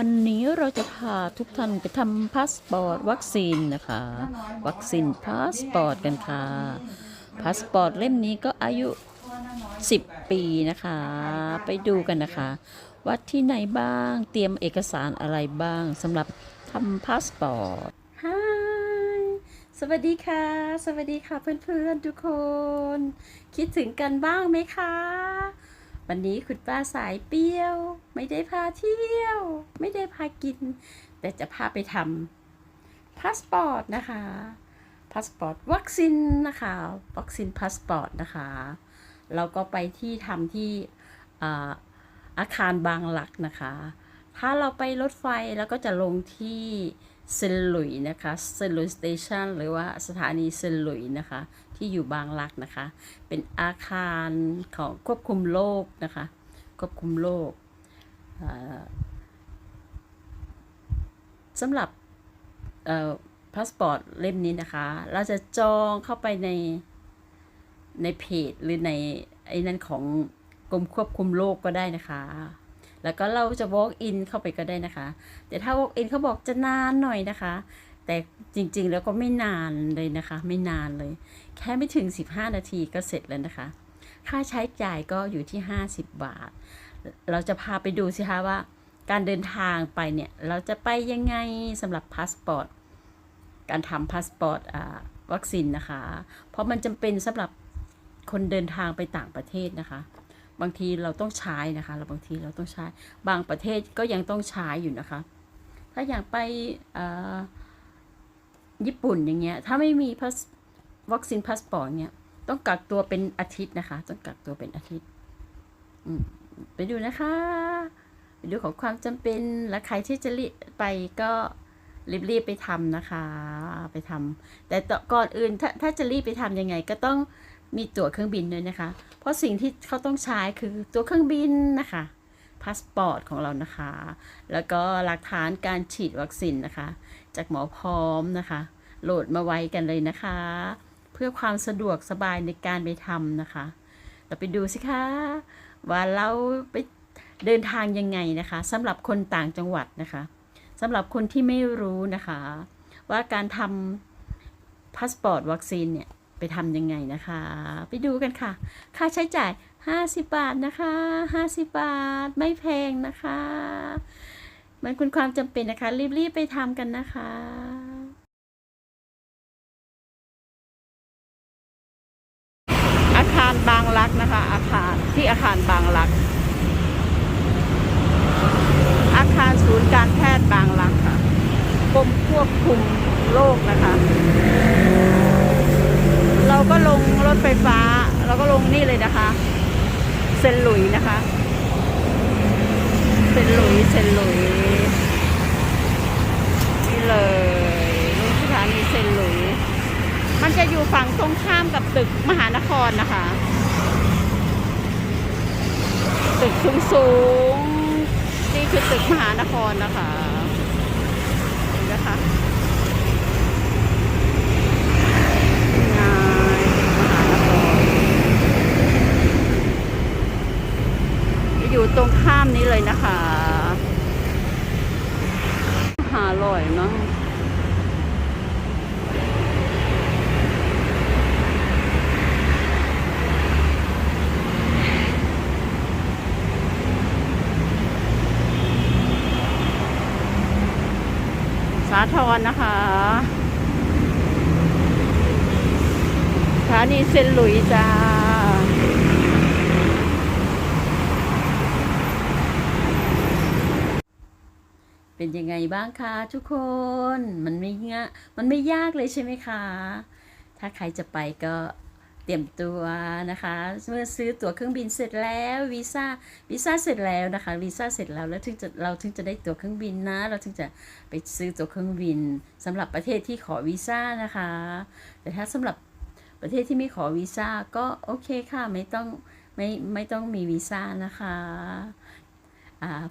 วันนี้เราจะพาทุกท่านไปทำพาสปอร์ตวัคซีนนะคะ วัคซีนพาสปอร์ตกันค่ะ พาสปอร์ตเล่มนี้ก็อายุ 10 ปีนะคะ ไปดูกันนะคะว่าที่ไหนบ้าง เตรียมเอกสารอะไรบ้างสำหรับทำพาสปอร์ตฮายสวัสดีค่ะ สวัสดีค่ะเพื่อนๆทุกคน คิดถึงกันบ้างไหมคะ วันนี้คุณป้าสายเปรี้ยว ไม่ได้พาเที่ยว ไม่ได้พากิน แต่จะพาไปทำพาสปอร์ตนะคะพาสปอร์ตวัคซีนนะคะวัคซีนพาสปอร์ตนะคะเราก็ไปที่ทำที่อาอาคารบางหลักนะคะ ถ้าเราไปรถไฟแล้วก็จะลงที่เซนหลุยนะคะเซนหลุยสเตชันหรือว่าสถานีเซนหลุยนะคะ ที่อยู่บางหลักนะคะ เป็นอาคารของควบคุมโรคนะคะ ควบคุมโรคสำหรับพาสปอร์ตเล่มนี้นะคะ เราจะจองเข้าไปในในเพจหรือในไอ้นั่นของกรมควบคุมโรคก็ได้นะคะ แล้วก็เราจะ walk in เข้าไปก็ได้นะคะ แต่ถ้า walk in เขาบอกจะนานหน่อยนะคะ แต่จริงๆแล้วก็ไม่นานเลยนะคะ ไม่นานเลย แค่ไม่ถึง 15 นาทีก็เสร็จแล้วนะคะ ค่าใช้จ่ายก็อยู่ที่ 50 บาท เราจะพาไปดูสิคะว่า การเดินทางไปเนี่ย เราจะไปยังไงสำหรับพาสปอร์ตการทำพาสปอร์ตวัคซีนนะคะ เพราะมันจำเป็นสำหรับคนเดินทางไปต่างประเทศนะคะ บางทีเราต้องใช้นะคะแล้วบางทีเราต้องใช้ บางประเทศก็ยังต้องใช้อยู่นะคะ ถ้าอย่างไปญี่ปุ่นอย่างเงี้ย ถ้าไม่มีวัคซีนพาสปอร์ตเงี้ย ต้องกักตัวเป็นอาทิตย์นะคะ ต้องกักตัวเป็นอาทิตย์ไปดูนะคะไปดูของความจำเป็น และใครที่จะรีไปก็รีบๆไปทำนะคะ ไปทำแต่ก่อนอื่นถ้าถ้าจะรีบไปทำยังไงก็ต้อง มีตั๋วเครื่องบินด้วยนะคะ เพราะสิ่งที่เขาต้องใช้คือตั๋วเครื่องบินนะคะพาสปอร์ตของเรานะคะ แล้วก็หลักฐานการฉีดวัคซีนนะคะ จากหมอพร้อมนะคะ โหลดมาไว้กันเลยนะคะ เพื่อความสะดวกสบายในการไปทำนะคะ เราไปดูสิคะว่าเราไปเดินทางยังไงนะคะสำหรับคนต่างจังหวัดนะคะสำหรับคนที่ไม่รู้นะคะ ว่าการทำพาสปอร์ตวัคซีนเนี่ย ไปทำยังไงนะคะ ไปดูกันค่ะ ค่าใช้จ่าย 50 บาทนะคะ 50 บาทไม่แพงนะคะ มันคุณความจำเป็นนะคะ รีบๆไปทำกันนะคะอาคารบางรักนะคะ อาคารที่อาคารบางรัก อาคารศูนย์การแพทย์บางรักค่ะกรมควบคุมโรคนะคะ เราก็ลง รถไฟฟ้าเราก็ลงนี่เลยนะคะ เซนหลุยนะคะ เซนหลุยเซนหลุยนี่เลยลงสถานีเซนหลุย มันจะอยู่ฝั่งตรงข้ามกับตึกมหานครนะคะ ตึกสูงสูงๆนี่คือตึกมหานครนะคะเห็นไหมคะงายมหานครอยู่ตรงข้ามนี้เลยนะคะหา อยเนาะสาทรนะคะสถานีเซนหลุยจ้า เป็นยังไงบ้างคะทุกคนมันไม่งะมันไม่ยากเลยใช่ไหมคะ ถ้าใครจะไปก็เตรียมตัวนะคะ เมื่อซื้อตั๋วเครื่องบินเสร็จแล้ววีซ่าวีซ่าเสร็จแล้วนะคะวีซ่าเสร็จแล้วแล้วถึงจะเราถึงจะได้ตั๋วเครื่องบินนะ เราถึงจะไปซื้อตั๋วเครื่องบินสำหรับประเทศที่ขอวีซ่านะคะ แต่ถ้าสำหรับประเทศที่ไม่ขอวีซ่าก็โอเคค่ะไม่ต้องไม่ไม่ต้องมีวีซ่านะคะ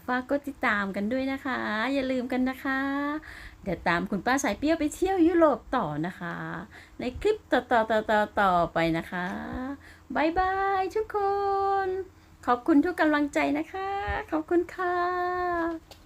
ฝากกดติดตามกันด้วยนะคะ อย่าลืมกันนะคะ เดี๋ยวตามคุณป้าสายเปรี้ยวไปเที่ยวยุโรปต่อนะคะ ในคลิปต่อต่อต่อต่อต่อไปนะคะบายบายทุกคน ขอบคุณทุกกำลังใจนะคะ ขอบคุณค่ะ